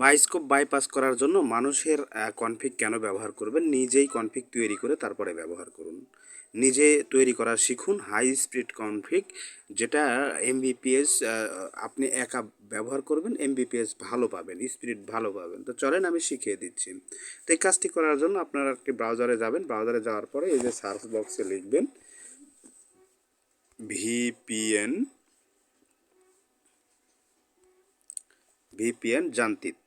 Bioscope bypass করার জন্য মানুষের কনফিগ কেন ব্যবহার করবেন? নিজেই কনফিগ তৈরি করে তারপরে ব্যবহার করুন। নিজে তৈরি করা শিখুন হাই স্পিড কনফিগ যেটা এমবিপিএস আপনি একা ব্যবহার করবেন এমবিপিএস ভালো পাবেন স্পিড ভালো পাবেন। তো চলেন আমি শিখিয়ে দিচ্ছি। তো এই কাজটি করার জন্য আপনারা একটি ব্রাউজারে যাবেন। ব্রাউজারে যাওয়ার পরে এই যে সার্চ বক্সে লিখবেন ভিপিএন ভিপিএন জান্তিত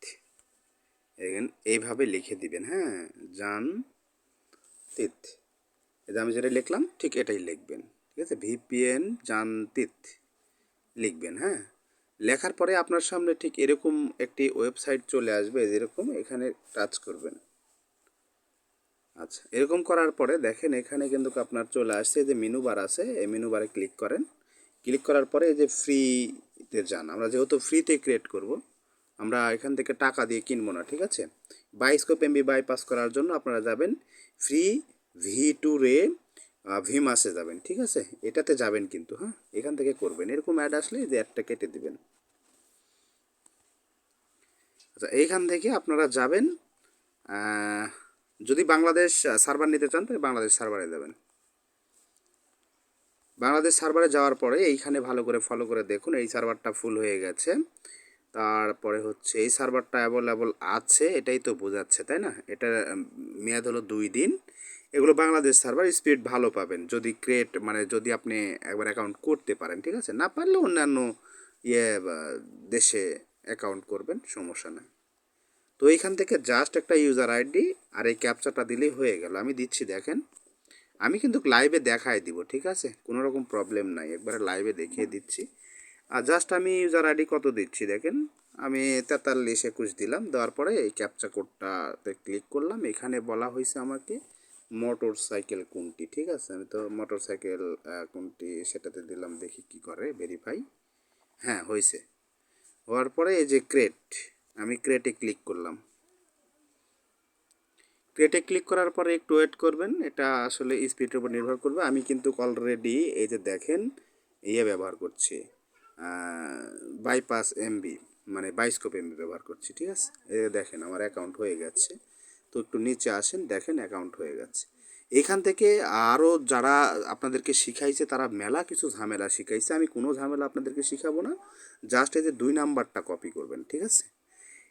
এইভাবে লিখে দিবেন হ্যাঁ? জানতিত এটা আমি যেটা লিখলাম, ঠিক এটাই লিখবেন, ঠিক আছে? ভিপিএন জানতিত লিখবেন হ্যাঁ? লেখার পরে আপনার সামনে ঠিক এরকম একটি ওয়েবসাইট চলে আসবে, যেরকম এখানে টাচ করবেন। আচ্ছা এরকম করার পরে দেখেন এখানে কিন্তু আপনার চলে আসছে যে মেনু বার আছে, এই মেনু বারে ক্লিক করেন। ক্লিক করার পরে এই যে ফ্রিতে যান, আমরা যেহেতু ফ্রিতে ক্রিয়েট করব আমরা এখান থেকে টাকা দিয়ে কিনবো না, ঠিক আছে? বাইস্কোপ এমবি বাইপাস করার জন্য আপনারা যাবেন, ফ্রি ভি টু রে ভিমাসে যাবেন, ঠিক আছে? এটাতে যাবেন কিন্তু হ্যাঁ? এখান থেকে করবেন। এরকম অ্যাড আসলে যে অ্যাডটা কেটে দিবেন। আচ্ছা এইখান থেকে আপনারা যাবেন যদি বাংলাদেশ সার্ভার নিতে চান, তাহলে বাংলাদেশ সার্ভারে যাবেন। বাংলাদেশ সার্ভারে যাওয়ার পরে এইখানে ভালো করে ফলো করে দেখুন, এই সার্ভারটা ফুল হয়ে গেছে। তারপরে হচ্ছে এই সার্ভারটা অ্যাভেলেবল আছে, এটাই তো বোঝাচ্ছে, তাই না? এটা মেয়াদ হলো দুই দিন। এগুলো বাংলাদেশ সার্ভার স্পিড ভালো পাবেন, যদি ক্রিয়েট মানে যদি আপনি একবার অ্যাকাউন্ট করতে পারেন, ঠিক আছে? না পারলে অন্যান্য ইয়ে দেশে অ্যাকাউন্ট করবেন, সমস্যা নেই। তো এইখান থেকে জাস্ট একটা ইউজার আইডি আর এই ক্যাপচাটা দিলেই হয়ে গেল। আমি দিচ্ছি, দেখেন। আমি কিন্তু লাইভে দেখাই দিব, ঠিক আছে? কোনো রকম প্রবলেম নাই। একবারে লাইভে দেখিয়ে দিচ্ছি। আর জাস্ট আমি ইউজার আইডি কত দিচ্ছি দেখেন? আমি তেতাল্লিশ একুশ দিলাম, দেওয়ার পরে এই ক্যাপচা কোডটাতে ক্লিক করলাম। এখানে বলা হয়েছে আমাকে মোটর সাইকেল কোনটি, ঠিক আছে? আমি তো মোটর সাইকেল কোনটি সেটাতে দিলাম, দেখি কি করে ভেরিফাই হ্যাঁ হয়েছে। হওয়ার পরে এই যে ক্রেট আমি ক্রেটে ক্লিক করলাম। ক্রেটে ক্লিক করার পরে একটু ওয়েট করবেন, এটা আসলে স্পিডের উপর নির্ভর করবে। আমি কিন্তু অলরেডি এই যে দেখেন ইয়ে ব্যবহার করছি। বাইপাস এমবি মানে বাইস্কোপ এমবি ব্যবহার করছি, ঠিক আছে? এ দেখেন, আমার অ্যাকাউন্ট হয়ে গেছে। তো একটু নিচে আসেন, দেখেন অ্যাকাউন্ট হয়ে গেছে। এখান থেকে আরও যারা আপনাদেরকে শিখাইছে, তারা মেলা কিছু ঝামেলা শিখাইছে। আমি কোনো ঝামেলা আপনাদেরকে শিখাবো না। জাস্ট এই যে দুই নাম্বারটা কপি করবেন, ঠিক আছে?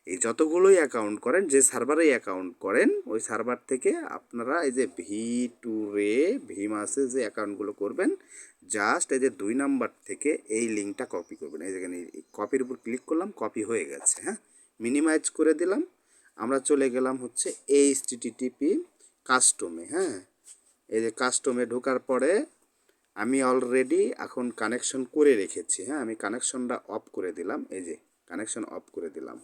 এই যতগুলোই অ্যাকাউন্ট করেন, যে সার্ভারেই অ্যাকাউন্ট করেন, ওই সার্ভার থেকে আপনারা এই যে ভি টু রে ভি মাসে যে অ্যাকাউন্টগুলো করবেন জাস্ট এই যে দুই নাম্বার থেকে এই লিঙ্কটা কপি করবেন। এই যেখানে কপির উপর ক্লিক করলাম কপি হয়ে গেছে হ্যাঁ? মিনিমাইজ করে দিলাম। আমরা চলে গেলাম হচ্ছে এইচ টিটিপি কাস্টমে হ্যাঁ? এই যে কাস্টমে ঢোকার পরে আমি অলরেডি এখন কানেকশন করে রেখেছি হ্যাঁ? আমি কানেকশনটা অফ করে দিলাম, এই যে কানেকশন অফ করে দিলাম।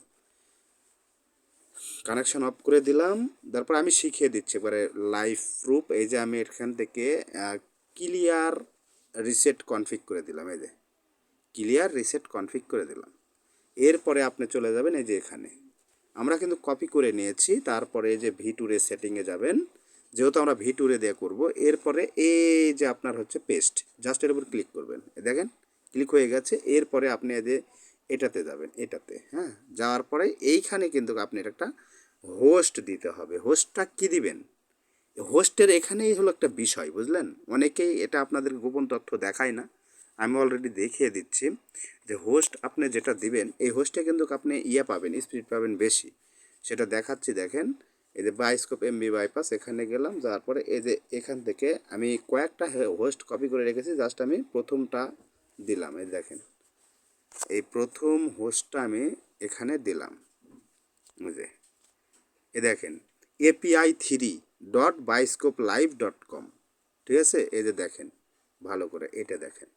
কানেকশন অফ করে দিলাম। তারপর আমি শিখিয়ে দিচ্ছি এবারে লাইভ প্রুফ এই যে আমি এখান থেকে ক্লিয়ার রিসেট কনফিগ করে দিলাম, এই যে। ক্লিয়ার রিসেট কনফিগ করে দিলাম। এরপরে আপনি চলে যাবেন এই যে এখানে। আমরা কিন্তু কপি করে নিয়েছি, তারপরে এই যে ভি টুরে সেটিংয়ে যাবেন। যেহেতু আমরা ভি টুরে দিয়ে করব, এরপরে এই যে আপনার হচ্ছে পেস্ট জাস্ট এর উপর ক্লিক করবেন। দেখেন ক্লিক হয়ে গেছে। এরপরে আপনি এই যে এটাতে যাবেন, এটাতে হ্যাঁ? যাওয়ার পরে এইখানে কিন্তু আপনি একটা হোস্ট দিতে হবে। হোস্টটা কি দিবেন? হোস্টের এখানেই হলো একটা বিষয়, বুঝলেন? অনেকেই এটা আপনাদের গোপন তথ্য দেখায় না। আমি অলরেডি দেখিয়ে দিচ্ছি যে হোস্ট আপনি যেটা দিবেন, এই হোস্টে কিন্তু আপনি ইয়ে পাবেন স্পিড পাবেন বেশি। সেটা দেখাচ্ছি, দেখেন। এই যে বাইস্কোপ এমবি বাইপাস এখানে গেলাম, যাওয়ার পরে এই যে এখান থেকে আমি কয়েকটা হোস্ট কপি করে রেখেছি জাস্ট আমি প্রথমটা দিলাম, এই দেখেন। এই প্রথম হোস্টটা আমি এখানে দিলাম। যে এ দেখেন API three dot Bioscope live dot com ঠিক আছে? এই যে দেখেন, ভালো করে এটা দেখেন।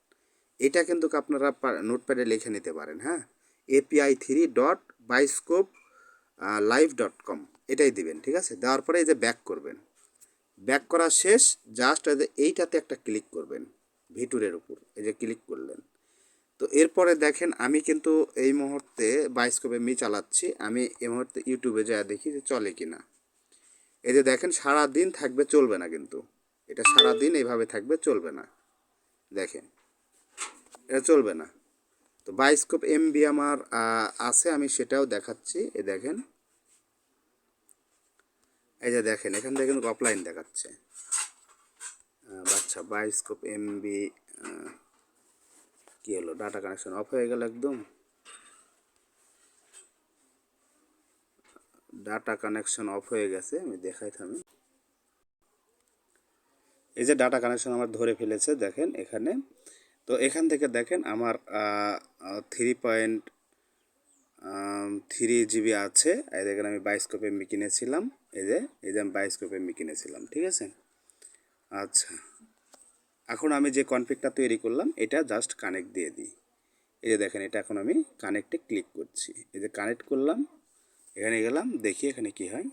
এটা কিন্তু আপনারা নোটপ্যাডে লিখে নিতে পারেন হ্যাঁ? API three dot Bioscope live dot com এটাই দিবেন, ঠিক আছে? দেওয়ার পরে এই যে ব্যাক করবেন। ব্যাক করা শেষ জাস্ট এইটাতে একটা ক্লিক করবেন ভিটুরের উপর। এই যে ক্লিক করলেন। তো এরপরে দেখেন আমি কিন্তু এই মুহূর্তে বাইস্কোপে মি চালাচ্ছি। আমি এই মুহূর্তে ইউটিউবে যা দেখি যে চলে কি না এই যে দেখেন সারা দিন থাকবে, চলবে না কিন্তু। এটা সারা দিন এইভাবে থাকবে, চলবে না। দেখেন, এটা চলবে না। তো বাইস্কোপ এমবি আমার আছে, আমি সেটাও দেখাচ্ছি। এ দেখেন, এই যে দেখেন, এখান থেকে কিন্তু অফলাইন দেখাচ্ছে। আচ্ছা বাইস্কোপ এমবি কি হলো? ডাটা কানেকশন অফ হয়ে গেল একদম। ডাটা কানেকশন অফ হয়ে গেছে, আমি দেখাই থামি। এই যে ডাটা কানেকশন আমার ধরে ফেলেছে, দেখেন এখানে। তো এখান থেকে দেখেন আমার থ্রি পয়েন্ট থ্রি জিবি আছে। এই দেখেন আমি বাইস্কোপ এমবি কিনেছিলাম। এই যে এই যে আমি বাইস্কোপ এমবি কিনেছিলাম, ঠিক আছে? আচ্ছা। এখন আমি যে কনফিগটা তৈরি করলাম, এটা জাস্ট কানেক্ট দিয়ে দিই। এই যে দেখেন, এটা এখন আমি কানেক্টে ক্লিক করছি। এই যে কানেক্ট করলাম, এখানে গেলাম, দেখি এখানে কি হয়।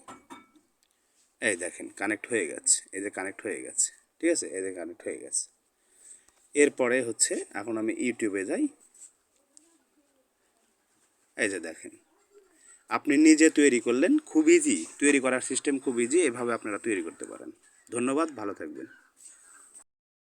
এই দেখেন কানেক্ট হয়ে গেছে। এই যে কানেক্ট হয়ে গেছে। ঠিক আছে? এই যে কানেক্ট হয়ে গেছে। এরপরে হচ্ছে, এখন আমি ইউটিউবে যাই। এই যে দেখেন, আপনি নিজে তৈরি করলেন, খুব ইজি তৈরি করার সিস্টেম খুব ইজি এভাবে আপনারা তৈরি করতে পারেন। ধন্যবাদ, ভালো থাকবেন।